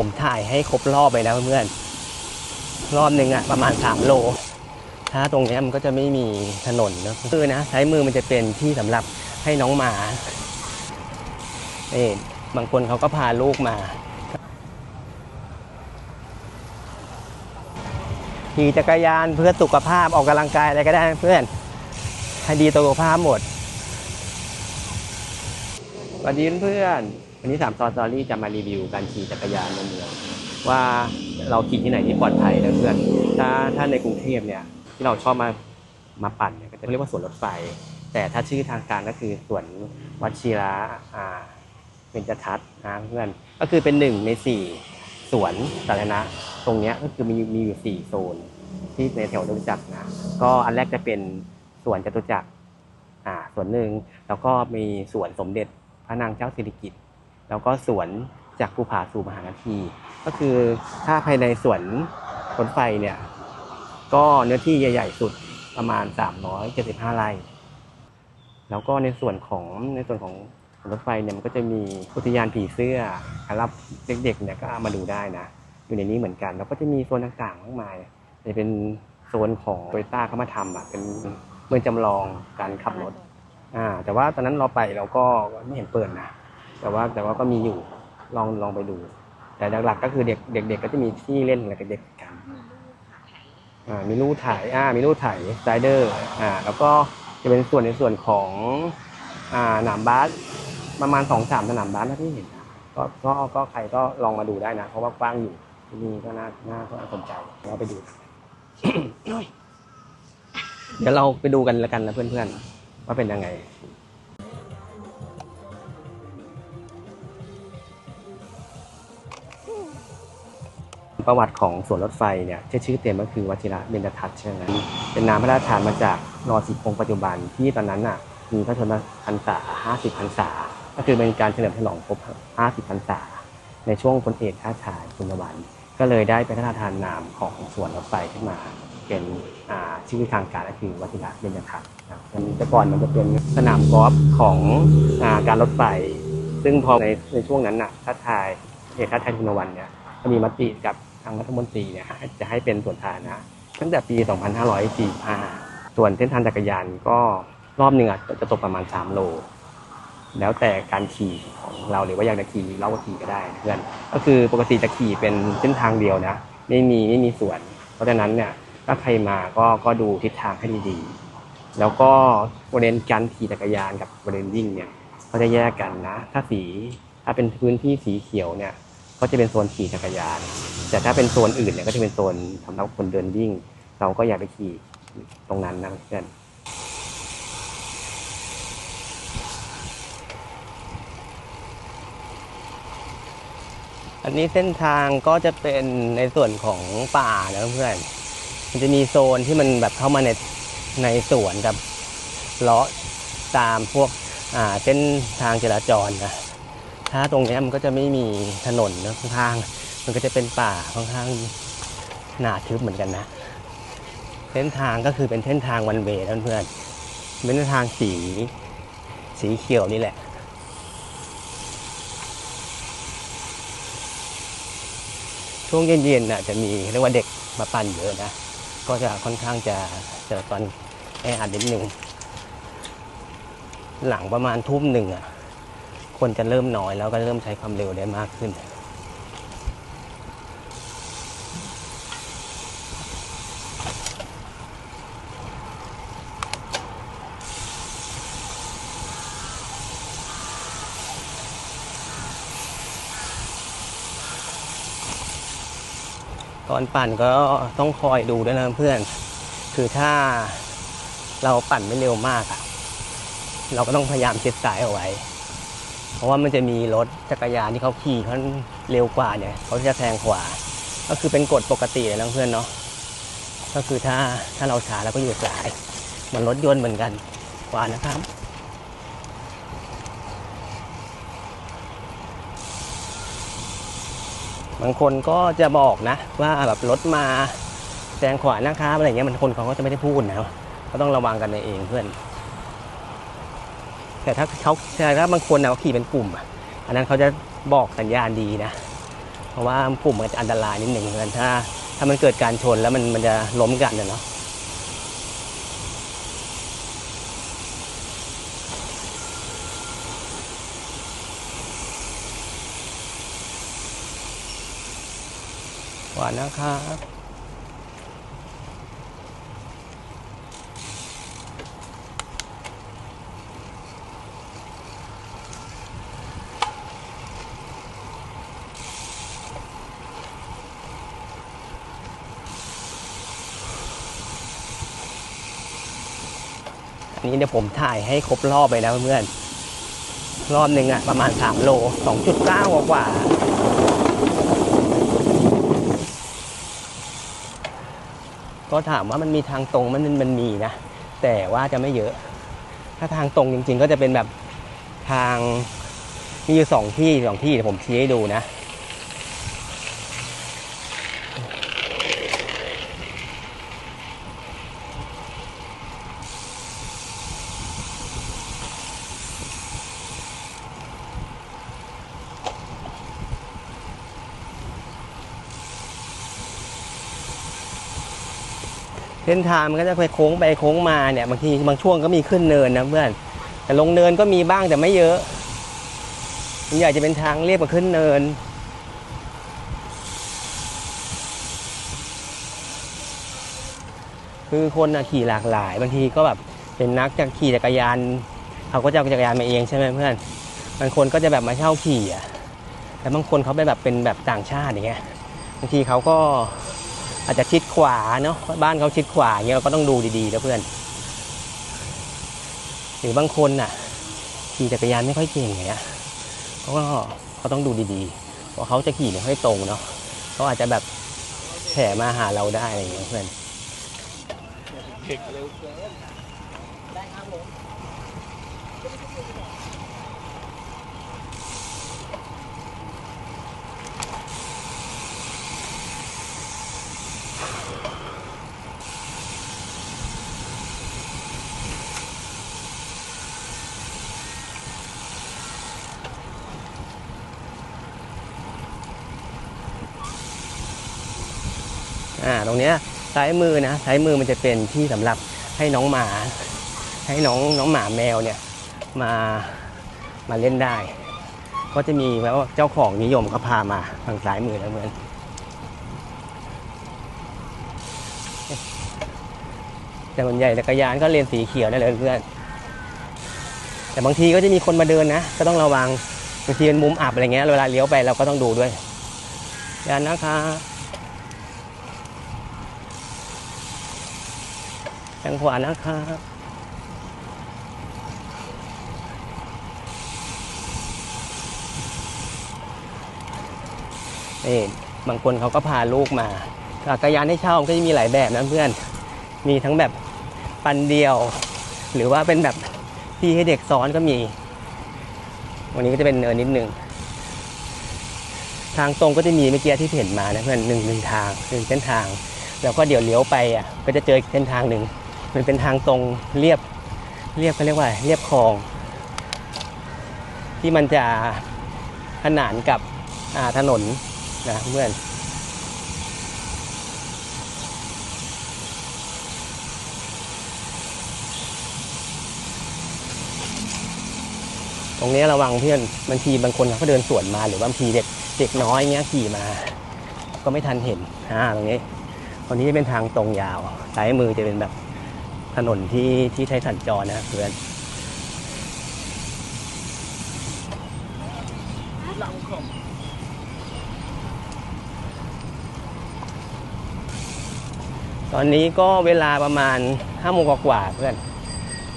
ผมถ่ายให้ครบรอบไปนะเพื่อนๆรอบหนึ่งอะประมาณ 3 โล ถ้าตรงนี้มันก็จะไม่มีถนนนะคือนะใช้มือมันจะเป็นที่สำหรับให้น้องหมานี่บางคนเขาก็พาลูกมา ขี่จักรยานเพื่อสุขภาพออกกำลังกายอะไรก็ได้เพื่อนให้ดีต่อสุขภาพหมดสวัสดีเพื่อน วันนี้สามซอสตอรี่จะมารีวิวการขี่จักรยานในเมืองว่าเราขี่ที่ไหนที่ปลอดภัยนะเพื่อนถ้าถ้าในกรุงเทพเนี่ยที่เราชอบมามาปั่นเนี่ยก็จะเรียกว่าสวนรถไฟ แต่ถ้าชื่อทางการก็คือสวนวชิระอ่าเป็นจทัศน์นะเพื่อนก็คือเป็นหนึ่งในสี่สวนสาธารณะตรงนี้ก็คือมีมีอยู่สี่โซนที่ในแถวจตุจักรนะก็อันแรกจะเป็นสวนจตุจักรอ่าส่วนหนึ่งแล้วก็มีสวนสมเด็จพระนางเจ้าสิริกิติ์ แล้วก็สวนจากภูผาสู่มหานาที ก็คือถ้าภายในสวนรถไฟเนี่ย ก็เนื้อที่ใหญ่ ๆ สุดประมาณ 375 ไร่ แล้วก็ในส่วนของในส่วนของรถไฟเนี่ยมันก็จะมีอุทยานผีเสื้อสำหรับเด็กๆเนี่ยก็ามาดูได้นะ อยู่ในนี้เหมือนกัน แล้วก็จะมีโซนต่างๆมากมายจะเป็นโซนของโตโยต้าเข้ามาทำอะเป็นเมืองจำลองการขับรถอ่าแต่ว่าตอนนั้นเราไปเราก็ไม่เห็นเปิดนะ แต่ว่าแต่ว่าก็มีอยู่ลองลองไปดู แต่หลักๆก็คือเด็กเด็กๆก็จะมีที่เล่นอะไรกับเด็กกันอ่ามีลู่ถ่ายอ่ามีลู่ถ่ายสไลเดอร์อ่าแล้วก็จะเป็นส่วนในส่วนของอ่าหนามบาสประมาณสองสามสนามบาสนะที่เห็นนะก็ก็ก็ใครก็ลองมาดูได้นะ เพราะว่ากว้างอยู่ที่นี่ก็น่าน่าก็น่าสนใจเราไปดู เดี๋ยวเราไปดูกันแล้วกันนะเพื่อนๆว่าเป็นยังไง ประวัติของสวนรถไฟเนี่ยชื่อเต็มก็คือวชิระเบญจทัศน์ใช่ไหมเป็นนามพระราชทานมาจากนอสิพงศ์ปัจจุบันที่ตอนนั้นน่ะมีพระชนมพรรษา50พรรษา ก็คือเป็นการเฉลิมฉลองครบ 50พรรษา ในช่วงพลเอกชาติชายคุณวัน ก็เลยได้เป็นพระราชทานนามของสวนรถไฟขึ้นมา เป็นชื่อทางการก็คือวชิระเบญจทัศน์นะครับแต่ก่อนมันจะเป็นสนามกอล์ฟของอาการรถไฟ ซึ่งพอในในช่วงนั้นน่ะชาติชายเอกชาติชายคุณวันเนี่ยก็มีมติกับ ทางรัฐมนตรีเนี่ยจะให้เป็นส่วนสาธารณะตั้งแต่ปี 2545 ส่วนเส้นทางจักรยานก็รอบหนึ่งอะจะตกประมาณ 3 โล แล้วแต่การขี่ของเราหรือว่าอยากจะขี่เราก็ขี่ก็ได้เพื่อนก็คือปกติจะขี่เป็นเส้นทางเดียวนะ ไม่มีไม่มีส่วน เพราะฉะนั้นเนี่ยถ้าใครมาก็ก็ดูทิศทางให้ดีๆ แล้วก็บริเวณการขี่จักรยานกับบริเวณวิ่งเนี่ยเขาจะแยกกันนะ ถ้าสีถ้าเป็นพื้นที่สีเขียวเนี่ย ก็จะเป็นโซนขี่จักรยาน แต่ถ้าเป็นโซนอื่นเนี่ยก็จะเป็นโซนสำหรับคนเดินวิ่ง เราก็อยากไปขี่ตรงนั้นนะเพื่อนอันนี้เส้นทางก็จะเป็นในส่วนของป่านะเพื่อน มันจะมีโซนที่มันแบบเข้ามาในในสวนกับเลาะตามพวกเส้นทางจราจรนะ ถ้าตรงนี้มันก็จะไม่มีถนนนะข้างๆมันก็จะเป็นป่าค่อนข้างหนาทึบเหมือนกันนะ เส้นทางก็คือเป็นเส้นทางวันเวย์เพื่อนๆเป็นเส้นทางสีสีเขียวนี่แหละช่วงเย็นๆน่ะจะมีเรียกว่าเด็กมาปั่นเยอะนะ ก็จะค่อนข้างจะจราจรแออัดนิดนึง หลังประมาณทุ่มหนึ่งอะ คนจะเริ่มน้อยแล้วก็เริ่มใช้ความเร็วได้มากขึ้น ตอนปั่นก็ต้องคอยดูด้วยนะเพื่อน คือถ้าเราปั่นไม่เร็วมาก เราก็ต้องพยายามเช็ดสายเอาไว้ ราะว่ามันจะมีรถจักรยานที่เขาขี่เขาเร็วกว่าเนี่ยเขาจะแซงขวา ก็คือเป็นกฎปกติเลยนะเพื่อนเนาะก็คือถ้าถ้าเราช้าเราก็อยู่สายเหมันรถยนต์เหมือนกันขวานะครับบางคนก็จะบอกนะ ว่าแบบรถมาแซงขวานะครับอะไรเงี้ยมันคนเขาก็จะไม่ได้พูดนะก็ต้องระวังกันเองเพื่อน แต่ถ้าเขาแต่ถ้าบางคนนะเขาขี่เป็นกลุ่มอันนั้นเขาจะบอกสัญญาณดีนะ เพราะว่าปุ่มมันจะอันตรายนิดหนึ่งเหมือนกันถ้า ถ้ามันเกิดการชนแล้วมันมันจะล้มกันเนาะหวานนะครับ นี้เดี๋ยวผมถ่ายให้ครบรอบไปนะเพื่อนๆรอบหนึ่งอะประมาณ 3 โล 2.9 กว่าๆก็ถามว่ามันมีทางตรงมันมันมีนะ แต่ว่าจะไม่เยอะ ถ้าทางตรงจริง ๆ ก็จะเป็นแบบทางมีอยู่สองที่สองที่เดี๋ยวผมชี้ให้ดูนะ เส้นทางมันก็จะไปโค้งไปโค้งมาเนี่ยบางทีบางช่วงก็มีขึ้นเนินนะเพื่อน แต่ลงเนินก็มีบ้างแต่ไม่เยอะมันอยากจะเป็นทางเรียบกับขึ้นเนิน คือคนนะขี่หลากหลายบางทีก็แบบเป็นนักจะขี่จักรยานเขาก็จะเอาจักรยานมาเองใช่ไหมเพื่อนบางคนก็จะแบบมาเช่าขี่อะแต่บางคนเขาเป็นแบบเป็นแบบต่างชาติอย่างเงี้ยบางทีเขาก็ อาจจะชิดขวาเนาะบ้านเขาชิดขวาอย่างเงี้ยเราก็ต้องดูดีๆนะเพื่อน หรือบางคนน่ะขี่จักรยานไม่ค่อยเก่งอย่างเงี้ยเขาก็เขาต้องดูดีๆ เพราะเขาจะขี่ไม่ค่อยตรงเนาะเขาอาจจะแบบแผ่มาหาเราได้อะไรอย่างเงี้ยเพื่อนเด็กเร็วเกิน รงเนี้ยซ้ายมือนะซ้ายมือมันจะเป็นที่สำหรับให้น้องหมา ให้น้องน้องหมาแมวเนี่ยมามาเล่นได้ ก็จะมีแบบว่าเจ้าของนิยมก็พามาทางซ้ายมือแล้วเหมือนแต่ส่วนใหญ่จักรยานก็เลนสีเขียวนั่นเลยเพื่อน แต่บางทีก็จะมีคนมาเดินนะ ก็ต้องระวังบางทียนมุมอับอะไรเงี้ยเวลาเลี้ยวไปเราก็ต้องดูด้วยยานนะคะ ทางขวานะครับนี่บางคนเขาก็พาลูกมาจักรยานให้เช่าก็จะมีหลายแบบนะเพื่อน มีทั้งแบบปันเดียว หรือว่าเป็นแบบที่ให้เด็กซ้อนก็มี วันนี้ก็จะเป็นเนินนิดนึง ทางตรงก็จะมีเมื่อกี้ที่เห็นมานะเพื่อนหนึ่งหนึ่งทางหนึ่งเส้นทาง แล้วก็เดี๋ยวเลี้ยวไปอะก็จะเจออีกเส้นทางหนึ่ง มันเป็นทางตรงเรียบเรียบเขาเรียกว่าเรียบคลอง ที่มันจะขนานกับถนนนะเพื่อนตรงนี้ระวังเพื่อนบางทีบางคนเขาเดินสวนมาหรือบางทีเด็กเด็กน้อยเงี้ยขี่มา ก็ไม่ทันเห็นอ่าตรงนี้ตรงนี้จะเป็นทางตรงยาวซ้ายมือจะเป็นแบบ ถนนที่ที่ใช้สัญจรนะเพื่อนตอนนี้ก็เวลาประมาณห้าโมงกว่าเพื่อน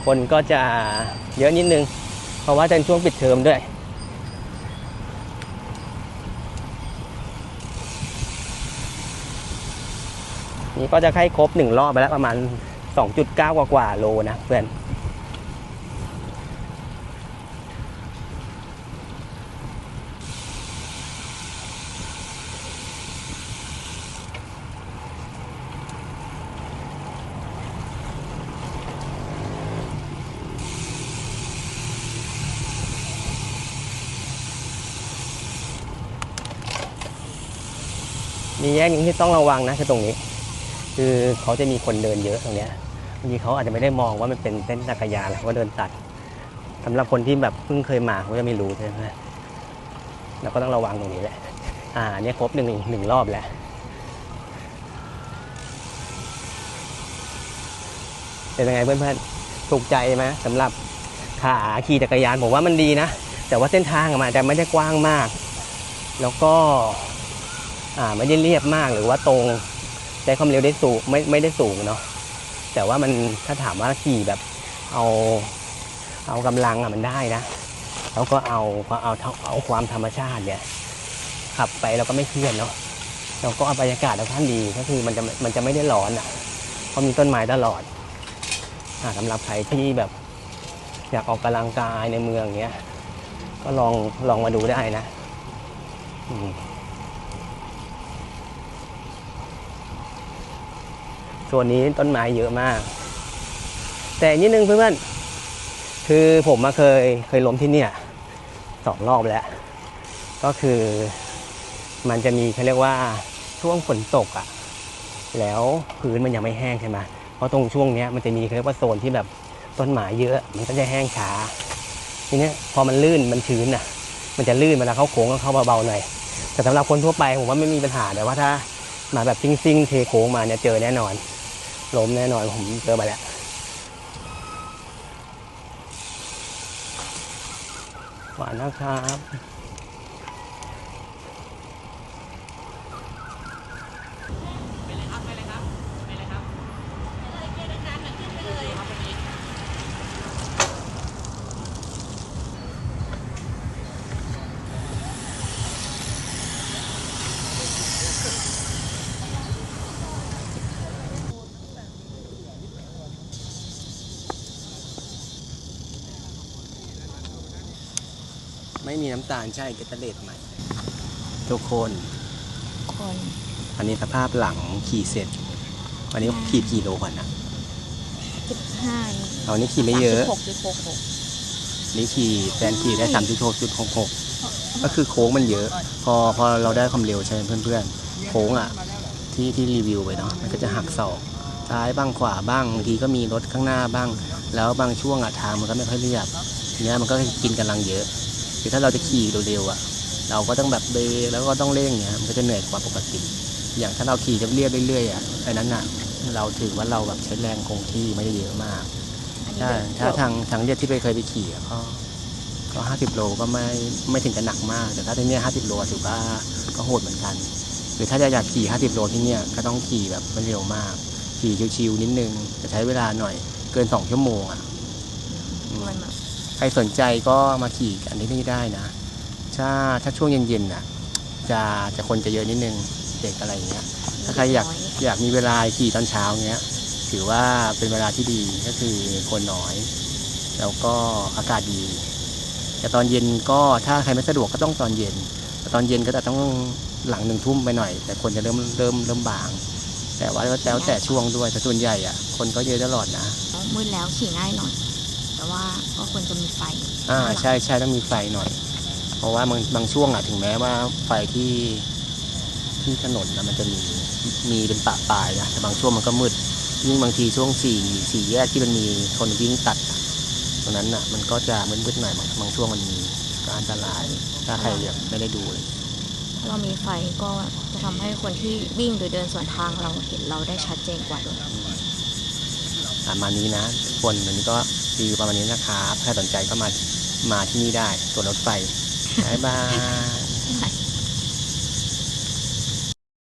คนก็จะเยอะนิดนึง เพราะว่าเป็นช่วงปิดเทอมด้วย นี่ก็จะใกล้ครบหนึ่งรอบไปแล้วประมาณ องจุดเกว่ากว่าโลนะเพื่อน มีแยกหนึ่งที่ต้องระวังนะคือตรงนี้ คือเขาจะมีคนเดินเยอะตรงเนี้ย บางทีเขาอาจจะไม่ได้มองว่ามันเป็นเส้นจักรยานหรือว่าเดินตัดสำหรับคนที่แบบเพิ่งเคยมาเขาจะไม่รู้ใช่ไหมเราก็ต้องระวังตรงนี้แหละ อ่าเนี่ยครบหนึ่งหนึ่งรอบแล้วเป็นยังไงเพื่อนๆถูกใจไหมสำหรับขาขี่จักรยานผมว่ามันดีนะ แต่ว่าเส้นทางอะมันอาจจะไม่ได้กว้างมาก แล้วก็อ่าไม่ได้เรียบมากหรือว่าตรงใช้ความเร็วได้สูงไม่ไม่ได้สูงเนาะ แต่ว่ามันถ้าถามว่าขี่แบบเอาเอากำลังอะมันได้นะแล้วก็เอาเอาเอาเอาความธรรมชาติเนี่ยขับไปเราก็ไม่เครียดเนาะแล้วก็บรรยากาศเราท่านดีก็คือมันจะมันจะไม่ได้ร้อนอะเพราะมีต้นไม้ตลอดอ่าสำหรับใครที่แบบอยากออกกำลังกายในเมืองเนี้ยก็ลองลองมาดูได้นะ อืม ส่วนนี้ต้นไม้เยอะมาก แต่นิดนึงเพื่อนๆคือผมมาเคยเคยล้มที่เนี่ยสองรอบแล้ว ก็คือมันจะมีเขาเรียกว่าช่วงฝนตกอะ่ะ แล้วพื้นมันยังไม่แห้งใช่ไหมเพราะตรงช่วงเนี้ยมันจะมีเขาเรียกว่าโซนที่แบบต้นไม้เยอะ มันก็จะแห้งช้าทีเนี้ยพอมันลื่นมันชื้นอะ มันจะลื่นเวลาเข้าโค้งก็เข้าเบาๆหน่อยแต่สำหรับคนทั่วไปผมว่าไม่มีปัญหาแต่ว่าถ้ามาแบบซิ่งๆเทโค้งมาเนี่ยเจอแน่นอน ล้มแน่นอนผมเจอมาแล้วหวานนะครับ ไม่มีน้ำตาลใช่เกตเตอร์เลตใหม่ ทุกคน คน อันนี้สภาพหลังขี่เสร็จ วันนี้ขี่กี่โลก่อนนะสิบห้าเอานี่ขี่ไม่เยอะหกจุดหกหกนี่ขี่แฟนขี่ได้สามจุดหกจุดหกหกก็คือโค้งมันเยอะ พอพอเราได้ความเร็วใช่ไหมเพื่อนๆ โค้งอะ ที่ที่รีวิวไปเนาะมันก็จะหักศอกซ้ายบ้างขวาบ้างบางทีก็มีรถข้างหน้าบ้าง แล้วบางช่วงอะทางมันก็ไม่ค่อยเรียบทีเนี้ยมันก็กินกำลังเยอะ คือถ้าเราจะขี่เร็วๆอะ เราก็ต้องแบบเบรกแล้วก็ต้องเร่งเนี้ยมันก็จะเหนื่อยกว่าปกติ อย่างถ้าเราขี่เรียบๆเรื่อยๆอะไอ้นั้นอะเราถือว่าเราแบบใช้แรงคงที่ไม่ได้เยอะมากอันนี้ใช่เดินถ้าทางทางเรียบที่ไปเคยไปขี่อะก็ก็ห้าสิบโลก็ไม่ไม่ถึงกับหนักมาก แต่ถ้าที่เนี่ยห้าสิบโลถือว่าก็โหดเหมือนกันหรือถ้าจะอยากขี่ห้าสิบโลที่เนี่ยก็ต้องขี่แบบไม่เร็วมาก ขี่ชิวๆนิดนึงจะใช้เวลาหน่อยเกินสองชั่วโมงอะอืมมันแบบ ใครสนใจก็มาขี่กันที่นี่ได้นะ ถ้าถ้าช่วงเย็นๆน่ะ จะจะคนจะเยอะนิดนึงเด็กอะไรอย่างเงี้ย ถ้าใครอยากอยากมีเวลาขี่ตอนเช้าเงี้ย ถือว่าเป็นเวลาที่ดีก็คือคนน้อย แล้วก็อากาศดี แต่ตอนเย็นก็ถ้าใครไม่สะดวกก็ต้องตอนเย็น แต่ตอนเย็นก็จะต้องหลังหนึ่งทุ่มไปหน่อย แต่คนจะเริ่มเริ่มเริ่มบาง แต่ว่าแล้วแต่ช่วงด้วยแต่ส่วนใหญ่อะคนก็เยอะตลอดนะมืดแล้วขี่ง่ายหน่อย แต่ว่าก็ควรจะมีไฟอ่าใช่ใช่ต้องมีไฟหน่อย เพราะว่าบางบางช่วงอะถึงแม้ว่าไฟที่ที่ถนนนะมันจะมีมีเป็นปะปลายนะแต่บางช่วงมันก็มืดยิ่งบางทีช่วงสี่สี่แยกที่มันมีคนวิ่งตัดอะตรงนั้นอะมันก็จะมืดๆหน่อยบางบางช่วงมันมีก็อันตรายถ้าใครแบบไม่ได้ดูเลยถ้าเรามีไฟก็จะทำให้คนที่วิ่งหรือเดินสวนทางเราเห็นเราได้ชัดเจนกว่าด้วย ประมาณนี้นะคนวันนี้ก็รีวิวประมาณนี้นะครับถ้าสนใจก็มามาที่นี่ได้ตัวรถไฟบายบาย